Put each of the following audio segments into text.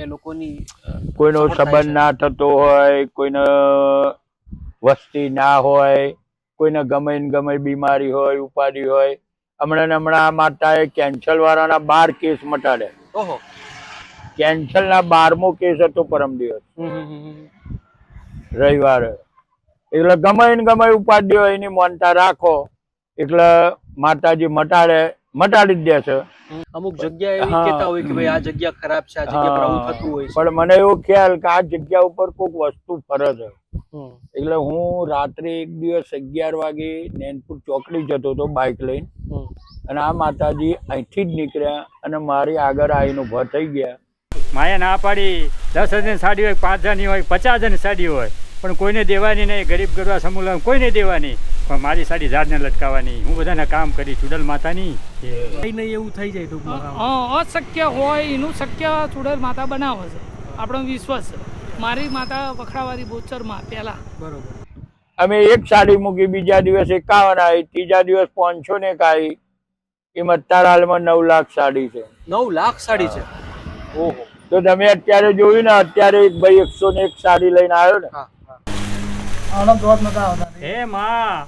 એ લોકોની કોઈનો સંબંધ ના થતો હોય કોઈને વસ્તી ના હોય કોઈને ગમે ને ગમે બીમારી હોય ઉપાધિ હોય. હમણાં હમણાં આ માતાએ કેન્સર વાળાના બાર કેસ મટાડે છે. ઓહો. કેન્સર ના બારમો કેસ હતો પરમ દિવસ. રવિવારે. એટલે ગમે ને ગમે ઉપાધિ હોય એની માનતા રાખો. એટલે માતાજી મટાડે. મટાડી દે છે. અમુક જગ્યા એવી કહેતા હોય કે ભાઈ આ જગ્યા ખરાબ છે આ જગ્યા પર આવું થતું હોય પણ મને એવો ખ્યાલ કે આ જગ્યા ઉપર કોઈક વસ્તુ ફરે છે એટલે હું રાત્રે એક દિવસ અગિયાર વાગે નૈનપુર ચોકડી જતો હતો બાઇક લઈને. અને આ માતાજી અહીંથી જ નીકળ્યા અને મારી આગળ આવીને ઊભા થઈ ગયા. માયા ના પાડી. દસ હજારની સાડી હોય પાંચ હજારની હોય પચાસ હજારની સાડી હોય. પણ કોઈને દેવાની નહીં ગરીબ ગરબા સમૂહ કોઈને દેવાની. પણ મારી સાડી ઝાડને લટકાવવાની. હું બધાને કામ કરી ચુડલ માતાની. નહીં એવું થઈ જાય ટૂંકમાં અશક્ય હોય એનું શક્ય ચુડલ માતા બનાવે છે. આપણો વિશ્વાસ છે. મારી માતા વખડાવાળી બોચરમાં પહેલા. બરોબર. અમે એક સાડી મૂકી બીજા દિવસ એકાવન આવી ત્રીજા દિવસ પાંચસો ને આવી. એમ અત્યારે હાલમાં નવ લાખ સાડી છે. નવ લાખ સાડી છે? ઓહો. તો તમે અત્યારે જોયું ને અત્યારે એક ભાઈ એકસો ને એક સાડી લઈને આવ્યો ને. હા માં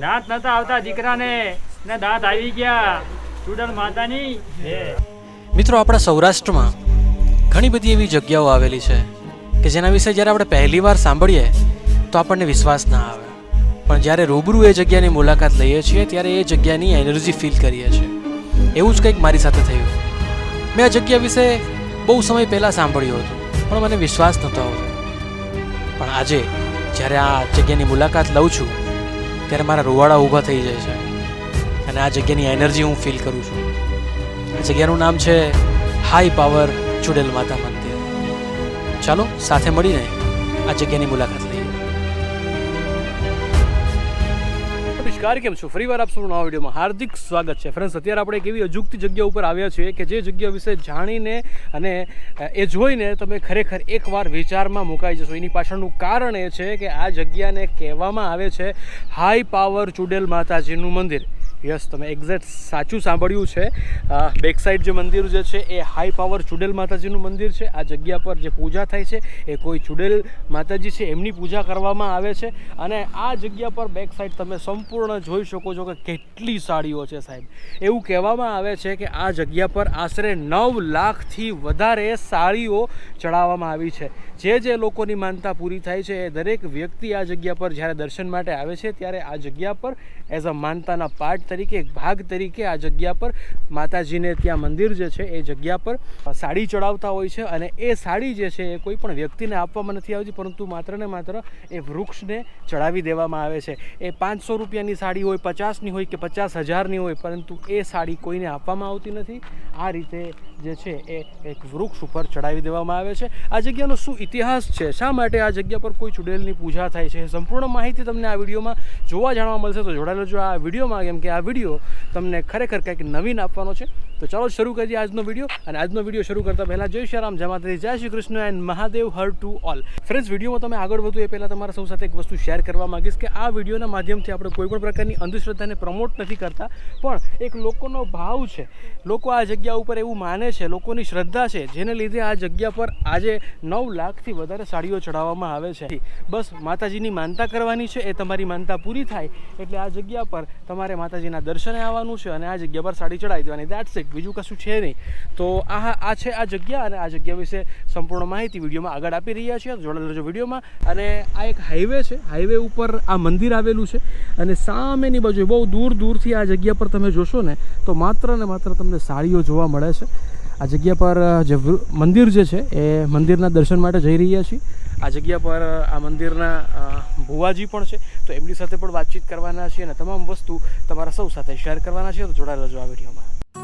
દાંત નતા આવતા દીકરાને. ને દાંત આવી ગયા. ચુડલ માતાની. હે. મિત્રો આપણા સૌરાષ્ટ્રમાં ઘણી બધી એવી જગ્યાઓ આવેલી છે કે જેના વિશે જ્યારે આપણે પહેલી વાર સાંભળીએ તો આપણને વિશ્વાસ ના આવે. પણ જ્યારે રૂબરૂ એ જગ્યાની મુલાકાત લઈએ છીએ ત્યારે એ જગ્યાની એનર્જી ફીલ કરીએ છીએ. એવું જ કંઈક મારી સાથે થયું. મેં આ જગ્યા વિશે બહુ સમય પહેલાં સાંભળ્યું હતું પણ મને વિશ્વાસ નહોતો આવતો. પણ આજે જ્યારે આ જગ્યાની મુલાકાત લઉં છું, ત્યારે મારા રૂવાડા ઊભા થઈ જાય છે. અને આ જગ્યાની એનર્જી હું ફીલ કરું છું. આ જગ્યાનું નામ છે હાઈ પાવર ચુડેલ માતા મંદિર. ચાલો, સાથે મળીને આ જગ્યાની મુલાકાત નમસ્કાર, કેમ છો? ફરીવાર આપ સૌનું નવા વિડીયોમાં હાર્દિક સ્વાગત છે. ફ્રેન્ડ્સ, અત્યારે આપણે એક એવી અજુગતી જગ્યા ઉપર આવ્યા છીએ કે જે જગ્યા વિશે જાણીને અને એ જોઈને તમે ખરેખર એકવાર વિચારમાં મુકાઈ જશો. એની પાછળનું કારણ એ છે કે આ જગ્યાને કહેવામાં આવે છે, હાઈ પાવર ચુડેલ માતાજીનું મંદિર. યસ, તમે એક્ઝેક્ટ સાચું સાંભળ્યું છે. બેક સાઈડ જે મંદિર જે છે, એ હાઈ પાવર ચુડેલ માતાજીનું મંદિર છે. આ જગ્યા પર જે પૂજા થાય છે, એ કોઈ ચુડેલ માતાજી છે, એમની પૂજા કરવામાં આવે છે. અને આ જગ્યા પર બેક સાઈડ તમે સંપૂર્ણ જોઈ શકો છો કે કેટલી સાડીઓ છે સાહેબ. એવું કહેવામાં આવે છે કે આ જગ્યા પર આશરે નવ લાખથી વધારે સાડીઓ ચડાવવામાં આવી છે. જે જે લોકોની માનતા પૂરી થાય છે, એ દરેક વ્યક્તિ આ જગ્યા પર જ્યારે દર્શન માટે આવે છે, ત્યારે આ જગ્યા પર એઝ અ માનતાના પાર્ટ તરીકે, એક ભાગ તરીકે આ જગ્યા પર માતાજીને ત્યાં મંદિર જે છે, એ જગ્યા પર સાડી ચડાવતા હોય છે અને એ સાડી જે છે, એ કોઈ પણ વ્યક્તિને આપવામાં નથી આવતી, પરંતુ માત્ર ને માત્ર એ વૃક્ષને ચડાવી દેવામાં આવે છે. એ પાંચસો રૂપિયાની સાડી હોય, પચાસની હોય કે પચાસ હજારની હોય, પરંતુ એ સાડી કોઈને આપવામાં આવતી નથી. આ રીતે જે છે એ એક વૃક્ષ ઉપર ચડાવી દેવામાં આવે છે. આ જગ્યાનો શું ઇતિહાસ છે? શા માટે આ જગ્યા પર કોઈ ચુડેલની પૂજા થાય છે? સંપૂર્ણ માહિતી તમને આ વિડીયોમાં જોવા જાણવા મળશે. તો જોડાયેલો જો આ વિડીયોમાં, કેમ કે આ વીડિયો તમને ખરેખર કંઈક નવીન આપવાનો છે. તો ચાલો શરૂ કરીએ આજનો વીડિયો અને આજનો વીડિયો શરૂ કરતા પહેલાં જય શ્રી રામ, જય જય શ્રી કૃષ્ણ એન્ડ મહાદેવ હર ટુ ઓલ. ફ્રેન્ડ્સ, વિડીયોમાં તમે આગળ વધુ એ પહેલાં તમારા સૌ સાથે એક વસ્તુ શેર કરવા માગીશ કે આ વિડીયોના માધ્યમથી આપણે કોઈ પણ પ્રકારની અંધશ્રદ્ધાને પ્રમોટ નથી કરતા, પણ એક લોકોનો ભાવ છે. લોકો આ જગ્યા ઉપર એવું માને છે, લોકોની શ્રદ્ધા છે, જેને લીધે આ જગ્યા પર આજે નવ લાખથી વધારે સાડીઓ ચડાવવામાં આવે છે. બસ માતાજીની માનતા કરવાની છે, એ તમારી માનતા પૂરી થાય, એટલે આ જગ્યા પર તમારે માતાજીના દર્શને આવવાનું છે અને આ જગ્યા પર સાડી ચડાવી દેવાની. દેટ્સ ઇટ બીજું કશું છે નહીં. તો આ આ છે આ જગ્યા અને આ જગ્યા વિશે સંપૂર્ણ માહિતી વિડીયોમાં આગળ આપી રહ્યા છીએ. જોડાયેલ રહેજો વિડીયોમાં. અને આ એક હાઈવે છે. હાઈવે ઉપર આ મંદિર આવેલું છે. અને સામેની બાજુ બહુ દૂર દૂરથી આ જગ્યા પર તમે જોશો ને, તો માત્ર ને માત્ર તમને સાડીઓ જોવા મળે છે. આ જગ્યા પર જે મંદિર જે છે, એ મંદિરના દર્શન માટે જઈ રહ્યા છીએ. આ જગ્યા પર આ મંદિરના ભુવાજી પણ છે. તો એમની સાથે પણ વાતચીત કરવાના છીએ અને તમામ વસ્તુ તમારા સૌ સાથે શેર કરવાના છીએ. તો જોડાયેલા જો આ વિડીયોમાં.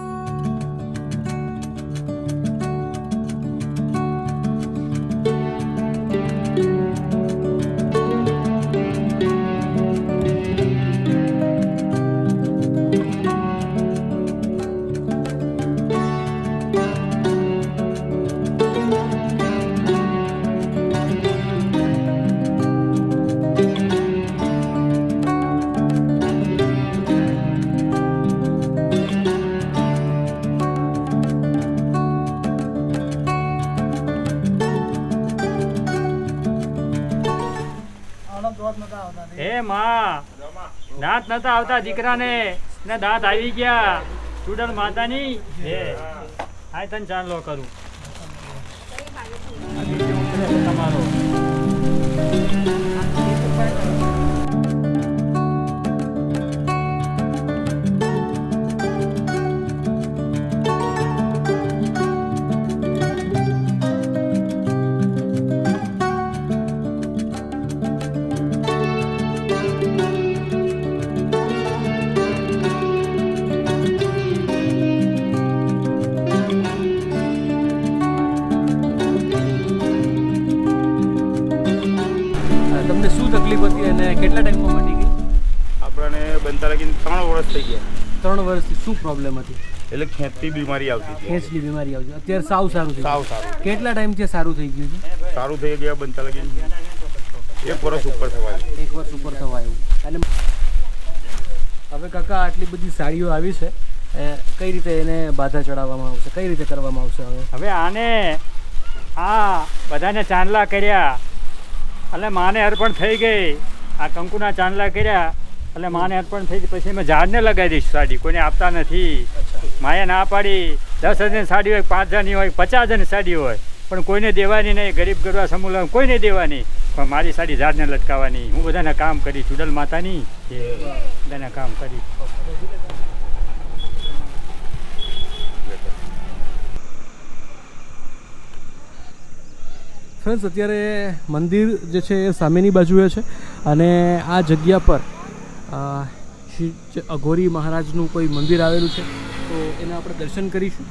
દાંત નતા આવતા દીકરાને. ને દાંત આવી ગયા. ચૂડલ માતાની. હે. આ તન ચાંદલો કરું. તમારો શું પ્રોબ્લેમ હતી? એટલે ખેંચતી બીમારી આવતી હતી. ખેંચની બીમારી આવતી અત્યારે સાવ સારું થઈ સાવ સારું. કેટલા ટાઈમથી સારું થઈ ગયું છે? સારું થઈ ગયા બનતા લાગી એક વર્ષ ઉપર થવા એક વર્ષ ઉપર થવા આવ્યું. અને હવે કાકા આટલી બધી સાડીઓ આવી છે. એ કઈ રીતે એને બાધા ચડાવવામાં આવશે? કઈ રીતે કરવામાં આવશે હવે? હવે આને આ બધાને ચાંદલા કર્યા. એટલે માને અર્પણ થઈ ગઈ. આ કંકુના ચાંદલા કર્યા. એટલે માને અર્પણ થઈ ગઈ પછી મેં ઝાડને લગાવી દઈશ સાડી. કોઈને આપતા નથી. માએ ના પાડી. દસ હજારની સાડી હોય પાંચ હજારની હોય પચાસ હજારની સાડી હોય. પણ કોઈને દેવાની નહીં. ગરીબ ગરબા સમૂહ કોઈને દેવાની. પણ મારી સાડી ઝાડને લટકાવવાની. હું બધાને કામ કરી. ચુડલ માતાની. એ બધાને કામ કરી. ફ્રેન્ડ્સ અત્યારે મંદિર જે છે એ સામેની બાજુએ છે અને આ જગ્યા પર શ્રી અઘોરી મહારાજનું કોઈ મંદિર આવેલું છે તો એના આપણે દર્શન કરીશું.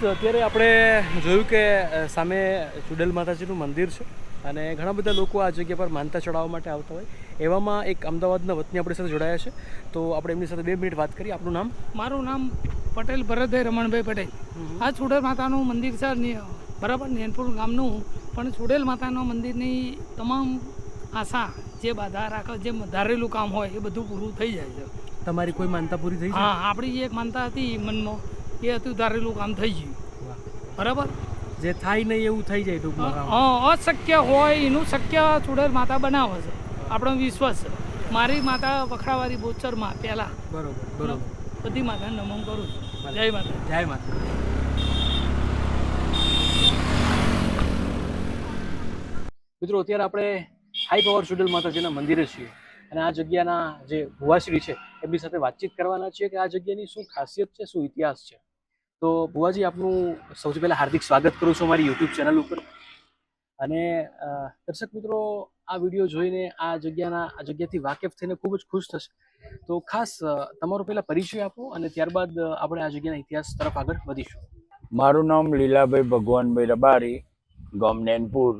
ફ્રેન્ડ્સ અત્યારે આપણે જોયું કે સામે ચુડેલ માતાજીનું મંદિર છે અને ઘણા બધા લોકો આ જગ્યા પર માનતા ચડાવવા માટે આવતા હોય. એવામાં એક અમદાવાદના વતની આપણી સાથે જોડાયા છે. તો આપણે એમની સાથે બે મિનિટ વાત કરીએ. આપણું નામ? મારું નામ પટેલ ભરતભાઈ રમણભાઈ પટેલ. આ ચુડેલ માતાનું મંદિર છે બરાબર નેનપુર ગામનું પણ ચુડેલ માતાના મંદિરની તમામ આશા જે બાધા રાખે જે ધારેલું કામ હોય એ બધું પૂરું થઈ જાય છે. તમારી કોઈ માનતા પૂરી થઈ હા આપણી એક માનતા હતી મનમાં. એ હતું ધારેલું કામ થઈ ગયું. બરાબર? જે થાય નહીં એવું થઈ જાય ટૂંકમાં કામ. અશક્ય હોય એનું શક્ય ચુડર માતા બનાવે છે. આપણો વિશ્વાસ છે. મારી માતા વખડાવાળી બોચરમાં પહેલાં. બરોબર બરોબર. બધી માતાને નમન કરું છું. જય માતા. જય માતા. મિત્રો અત્યારે આપણે હાઈ પાવર ચુડેલ માતાજીના મંદિરે છીએ. અને આ જગ્યાના જે ભુવાશ્રી છે એમની સાથે વાતચીત કરવાના છીએ કે આ જગ્યાની શું ખાસિયત છે શું ઇતિહાસ છે? તો ભુવાજી આપનું સૌથી પહેલાં હાર્દિક સ્વાગત કરું છું અમારી યુટ્યુબ ચેનલ ઉપર. અને દર્શક મિત્રો આ વીડિયો જોઈને આ જગ્યાના આ જગ્યાથી વાકેફ થઈને ખૂબ જ ખુશ થશે. તો ખાસ તમારો પહેલાં પરિચય આપો અને ત્યારબાદ આપણે આ જગ્યાના ઇતિહાસ તરફ આગળ વધીશું. મારું નામ લીલાભાઈ ભગવાનભાઈ રબારી ગામ નેનપુર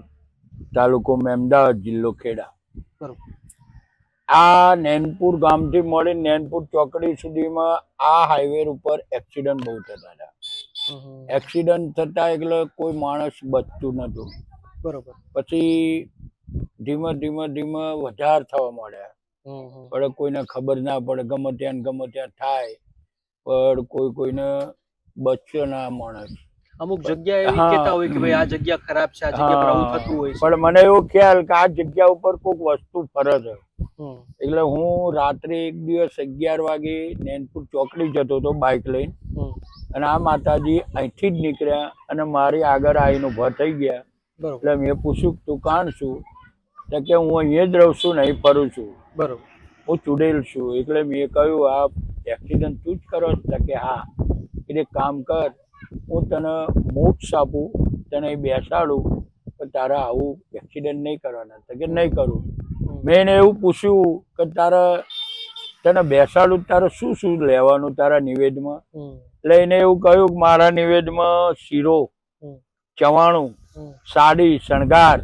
તાલુકો મેમદાવાદ જિલ્લો ખેડા. બરોબર. આ નેનપુર ગામથી મળી નેનપુર ચોકડી સુધીમાં આ હાઈવે ઉપર એક્સિડન્ટ બહુ થતા હતા. એક્સિડન્ટ થતા એટલે કોઈ માણસ બચતું નતું બરોબર. પછી ધીમે ધીમે ધીમે વધાર થવા માંડ્યા. પણ કોઈને ખબર ના પડે ગમે ત્યાં ગમે ત્યાં થાય. પણ કોઈ કોઈને બચ્યો ના માણસ. અમુક જગ્યા એવી કહેતા હોય કે ભાઈ આ જગ્યા ખરાબ છે આ જગ્યા પર આવું થતું હોય પણ મને એવો ખ્યાલ કે આ જગ્યા ઉપર કોઈક વસ્તુ ફરે છે એટલે હું રાત્રે એક દિવસ અગિયાર વાગે નેનપુર ચોકડી જતો હતો બાઇક લઈને. અને આ માતાજી અહીંથી જ નીકળ્યા અને મારી આગળ આવીને ઊભા થઈ ગયા. એટલે મેં પૂછ્યું કે તું કાણ છું? તો કે હું અહીંયા જ રહું છું નહીં ફરું છું. બરોબર. હું ચૂડેલ છું. એટલે મેં કહ્યું આ એક્સિડન્ટ તું જ કરો. તો કે હા. એટલે કામ કર હું તને મોક્ષ આપું તને બેસાડું પણ તારે આવું એક્સિડન્ટ નહીં કરવાના. તો કે નહીં કરું. મેં એને એવું પૂછ્યું કે તારા તને બેસાડું તારે શું શું લેવાનું તારા નિવેદમાં? લઈને એવું કહ્યું કે મારા નિવેદમાં શીરો. ચવાણું સાડી શણગાર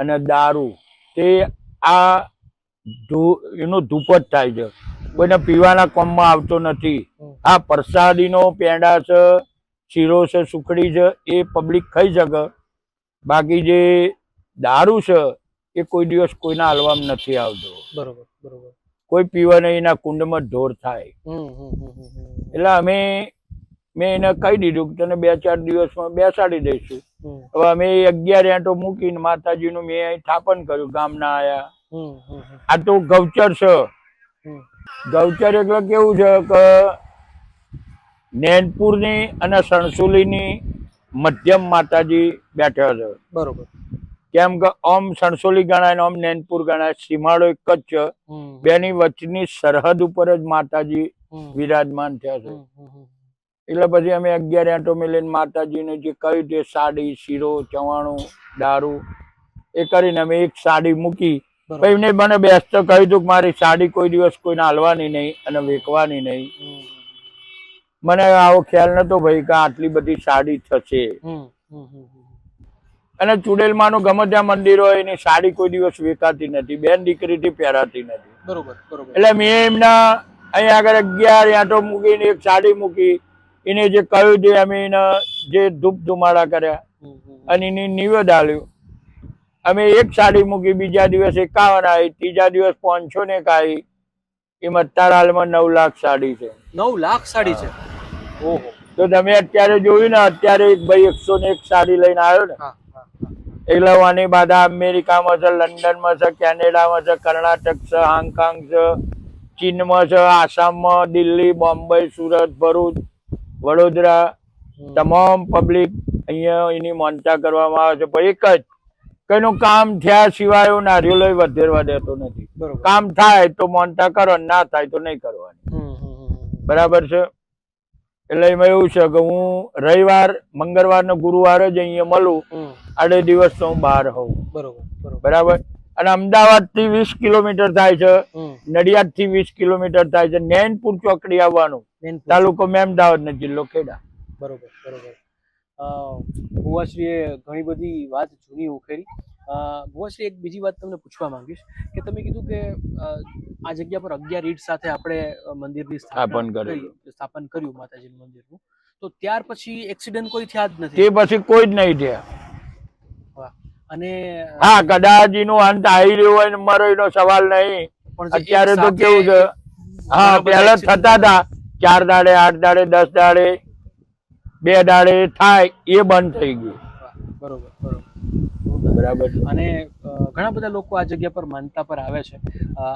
અને દારૂ. તે આ એનું ધૂપત થાય છે. કોઈને પીવાના કોમમાં આવતો નથી. આ પ્રસાદીનો પેંડા છે શીરો છે સુખડી છે એ પબ્લિક ખાઈ શકે. બાકી જે દારૂ છે એ કોઈ દિવસ કોઈના હલવામાં નથી આવતો. બરોબર બરોબર. કોઈ પીવા નહીં એના કુંડમાં ઢોર થાય. એટલે અમે મેં એને કહી દીધું કે તને બે ચાર દિવસમાં બેસાડી દઈશું. હવે અમે અગિયાર આંટો મૂકીને માતાજીનું મેં અહીં સ્થાપન કર્યું ગામના આયા. આ તો ગૌચર છે. ગૌચર એટલે કેવું છે કે નેનપુરની અને સણસુલીની મધ્યમ માતાજી બેઠા છે. બરોબર. કેમ કે ઓમ સણસોલી ગણાય ને ઓમ નેનપુર ગણાય સીમાડો એક જ છે. બેની વચ્ચેની સરહદ ઉપર જ માતાજી વિરાજમાન થયા છે. એટલે પછી અમે અગિયાર એટો મિલિયન માતાજીને જે કહ્યું તે સાડી શીરો ચવાણું દારૂ એ કરીને અમે એક સાડી મૂકી. પછી એમને મને બેસતો કહ્યું હતું કે મારી સાડી કોઈ દિવસ કોઈને હાલવાની નહીં અને વેચવાની નહીં. મને આવો ખ્યાલ નતો ભાઈ કે આટલી બધી સાડી થશે. અને ચુડેલમાનું ગમે ત્યાં મંદિર હોય એની સાડી કોઈ દિવસ વેચાતી નથી બેન દીકરીથી પહેરાતી નથી. બરોબર બરોબર. એટલે મેં એમના અહીંયા આગળ અગિયાર આંટો મૂકીને એક સાડી મૂકી એને જે કહ્યું તે અમે એને જે ધૂપ ધુમાડા કર્યા અને એની નિવેદ આલ્યું અમે એક સાડી મૂકી બીજા દિવસ એકાવન આવી ત્રીજા દિવસ પાંચસો ને એક આવી. એમ અત્યારે હાલમાં નવ લાખ સાડી છે. નવ લાખ સાડી છે? ઓહો તો તમે અત્યારે જોયું ને અત્યારે એક ભાઈ એકસો ને એક સાડી લઈને આવ્યો ને એટલે બાધા અમેરિકામાં છે લંડનમાં છે કેનેડામાં છે કર્ણાટક છે હોંગકોંગ છે ચીનમાં છે આસામમાં દિલ્હી બોમ્બે સુરત ભરૂચ વડોદરા તમામ પબ્લિક અહીંયા એની માનતા કરવામાં આવે છે. પણ એક જ કઈનું કામ થયા સિવાય હું નારિયેલો વધેરવા દેતો નથી. કામ થાય તો માનતા કરો ના થાય તો નહીં કરવાની. બરાબર છે? એટલે એમાં એવું છે કે હું રવિવાર મંગળવાર ને ગુરુવાર જ અહીંયા મળું. આડે દિવસ તો હું બહાર હોઉં. બરોબર બરોબર. અને અમદાવાદથી વીસ કિલોમીટર થાય છે. નડિયાદથી વીસ કિલોમીટર થાય છે. નૈનપુર ચોકડી આવવાનું. તાલુકો મેમદાવાદ ને જિલ્લો ખેડા. બરોબર બરોબર. ભુવાશ્રીએ ઘણી બધી વાત જૂની ઉખેરી. ભુવાશ્રી એક બીજી વાત તમને પૂછવા માંગીશ કે તમે કીધું કે આ જગ્યા પર અગિયાર ઈટ સાથે આપણે મંદિરની સ્થાપન કર્યું. કરી સ્થાપન કર્યું માતાજી મંદિરનું. તો ત્યાર પછી એક્સિડન્ટ કોઈ થયા જ નથી? તે પછી કોઈ જ નહીં થયા. અને હા કદાચ એનો અંત આવી રહ્યો હોય ને મરો એનો સવાલ નહીં. પણ અત્યારે તો કેવું છે? હા પહેલા થતા હતા. ચાર દાડે આઠ દાડે દસ દાડે બે દાડે થાય એ બંધ થઈ ગયું. બરોબર બરોબર. બરાબર. અને ઘણા બધા લોકો આ જગ્યા પર માનતા પર આવે છે.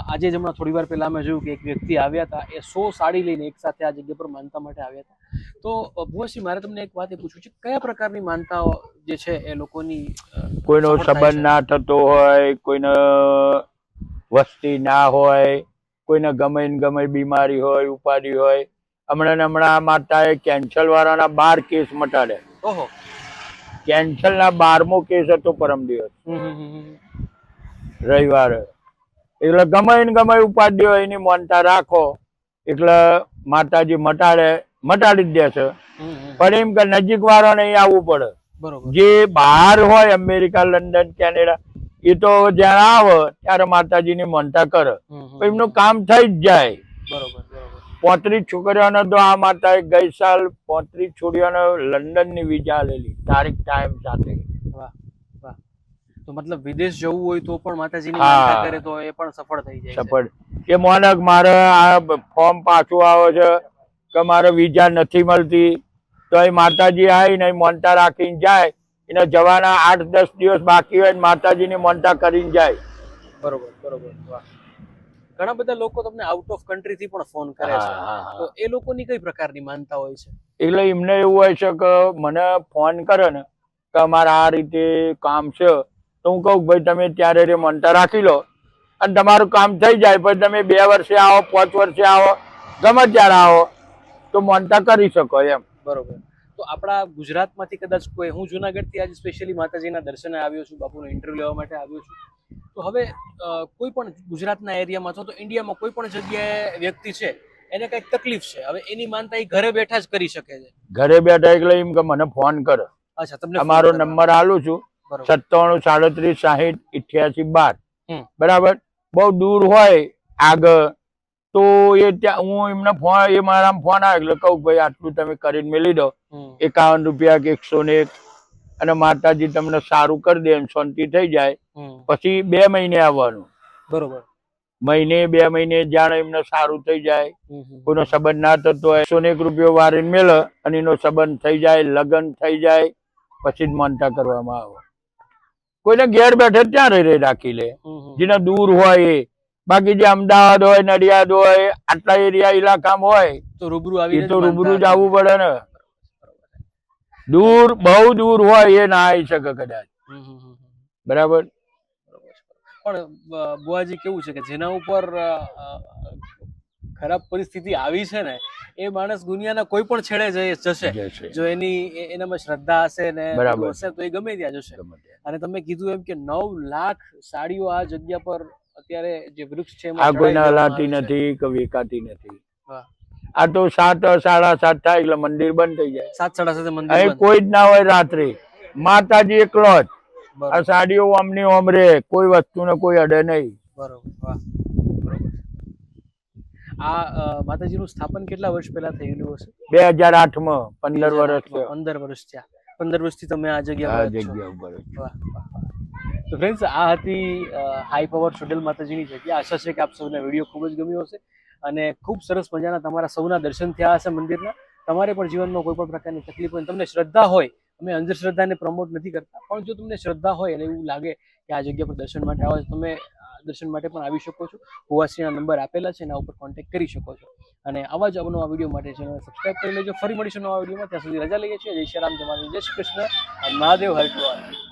આજે જ હમણાં થોડી વાર પહેલા અમે જોયું કે એક વ્યક્તિ આવ્યા હતા. એ સો સાડી લઈને એક સાથે આ જગ્યા પર માનતા માટે આવ્યા હતા. તો અ, મારે તમને એક વાત એ પૂછવું છે. કયા પ્રકારની માનતાઓ જે છે એ લોકોની કોઈનો સંબંધ ના થતો હોય કોઈને વસ્તી ના હોય કોઈને ગમે ગમે બીમારી હોય ઉપાધિ હોય. હમણાં ને હમણાં માતાએ કેન્સર વાળાના બાર કેસ મટાડ્યા. ઓહો. કેન્સર ના બારમો કેસ હતો પરમ દિવસ. રવિવારે. એટલે ગમે ને ગમે ઉપાધિ એની માનતા રાખો. એટલે માતાજી મટાડે મટાડી જ દેશે. પણ એમ કે નજીક વાળો ને આવવું પડે. જે બહાર હોય અમેરિકા લંડન કેનેડા એ તો જ્યારે આવે ત્યારે માતાજીની માનતા કરે. એમનું કામ થઈ જ જાય. પોત્રીસ છોકરીઓને તો આ માતાએ ગઈ સાલ પોત્રીસ છોકરીઓને લંડનની વિઝા લેલી તારીખ ટાઈમ સાથે. તો મતલબ વિદેશ જવું હોય તો પણ માતાજીની કરે તો એ પણ સફળ થઈ જાય સફળ. કે મોનક મારે આ ફોર્મ પાછું આવે છે કે મારે વિઝા નથી મળતી તો એ માતાજી આવીને મોનતા રાખીને જાય. એને જવાના આઠ દસ દિવસ બાકી હોય ને માતાજીની મોનતા કરીને જાય. બરોબર બરોબર. ઘણા બધા લોકો તમને આઉટ ઓફ કન્ટ્રી થી પણ ફોન કરે છે. તો એ લોકોની કઈ પ્રકારની માનતા હોય છે? એટલે એમને એવું હોય છે કે મને ફોન કરે ને કે અમારે આ રીતે કામ છે તો હું કહું ભાઈ તમે ત્યારે રે મનતા રાખી લો. અને તમારું કામ થઈ જાય પછી તમે બે વર્ષે આવો પાંચ વર્ષે આવો ગમે ત્યારે આવો તો મનતા કરી શકો એમ. બરોબર. તો આપણા ગુજરાતમાંથી કદાચ કોઈ હું જુનાગઢથી આજે સ્પેશિયલી માતાજીના દર્શને આવ્યો છું બાપુનો ઇન્ટરવ્યુ લેવા માટે આવ્યો છું. તો હવે કોઈ પણ ગુજરાતના એરિયામાં અથવા તો ઇન્ડિયામાં કોઈ પણ જગ્યાએ વ્યક્તિ છે એને કંઈક તકલીફ છે. હવે એની માનતા એ ઘરે બેઠા જ કરી શકે છે. ઘરે બેઠા એટલે એમ કે મને ફોન કરો. અચ્છા તમને અમારો નંબર આલું છું. સત્તાણું સાડત્રીસ સાહીઠ ઇઠ્યાસી બાર. બરાબર? બહુ દૂર હોય આગળ. તો એ ત્યાં હું એમને ફોન એ મારા ફોન આવે એટલે કહું ભાઈ આટલું તમે કરીને મેલી દો. એકાવન રૂપિયા કે એકસો ને એક. અને માતાજી તમને સારું કરી દે શાંતિ થઈ જાય. પછી બે મહિને આવવાનું. બરોબર. મહિને બે મહિને જાણે એમને સારું થઈ જાય. કોઈનો સંબંધ ના થતો હોય એકસો એક રૂપિયો વારીને મેળ અને એનો સંબંધ થઈ જાય લગ્ન થઈ જાય પછી જ માનતા કરવામાં આવે. કોઈને ઘેર બેઠે ત્યાં રહી રહી રાખી લે. જેને દૂર હોય એ બાકી જે અમદાવાદ હોય નડિયાદ હોય આટલા એરિયા ઇલાકામાં હોય તો રૂબરૂ આવી તો રૂબરૂ જ આવવું પડે ને. દૂર બહુ દૂર હોય એ ના આવી શકે કદાચ. બરાબર? પણ બુઆજી કેવું છે કે જેના ઉપર ખરાબ પરિસ્થિતિ આવી છે ને એ માણસ દુનિયાના કોઈ પણ છેડે જશે. જો એની એનામાં શ્રદ્ધા હશે ને હશે તો એ ગમે ત્યાં જશે. અને તમે કીધું એમ કે નવ લાખ સાડીઓ આ જગ્યા પર અત્યારે જે વૃક્ષ છે આ કોઈના છે. નથી કે વેકાતી નથી. વાહ. આ તો સાત સાડા સાત થાય એટલે મંદિર બંધ થઈ જાય. સાત સાડા સાથે મંદિર કોઈ જ ના હોય રાત્રે. માતાજી એકલો જ. આ સાડીઓ આમની ઓમ રે. કોઈ વસ્તુને કોઈ અડે નહીં. બરોબર આ માતાજીનું સ્થાપન કેટલા વર્ષ પહેલા થયેલું હશે? બે હજાર આઠમાં પંદર વર્ષ. પંદર વર્ષ થયા. પંદર વર્ષથી તમે આ જગ્યા ઉપર. તો ફ્રેન્ડ્સ આ હતી હાઈ પાવર સુડેલ માતાજીની જગ્યા. આશા છે કે આપ સૌને વીડિયો ખૂબ જ ગમ્યો હશે. અને ખૂબ સરસ મજાના તમારા સૌના દર્શન થયા હશે મંદિરના. તમારે પણ જીવનમાં કોઈ પણ પ્રકારની તકલીફ હોય તમને શ્રદ્ધા હોય, અમે અંધશ્રદ્ધાને પ્રમોટ નથી કરતા, પણ જો તમને શ્રદ્ધા હોય અને એવું લાગે કે આ જગ્યા પર દર્શન માટે આવો તમે દર્શન માટે પણ આવી શકો છો. ભુવાશ્રીના નંબર આપેલા છે એના ઉપર કોન્ટેક્ટ કરી શકો છો. અને આવા જ અવનવા વીડિયો માટે ચેનલ સબસ્ક્રાઈબ કરી લેજો. ફરી મળીશું નવા વિડીયોમાં ત્યાં સુધી રજા લઈએ છીએ. જય શ્રી રામ. જય શ્રી કૃષ્ણ. મહાદેવ હર.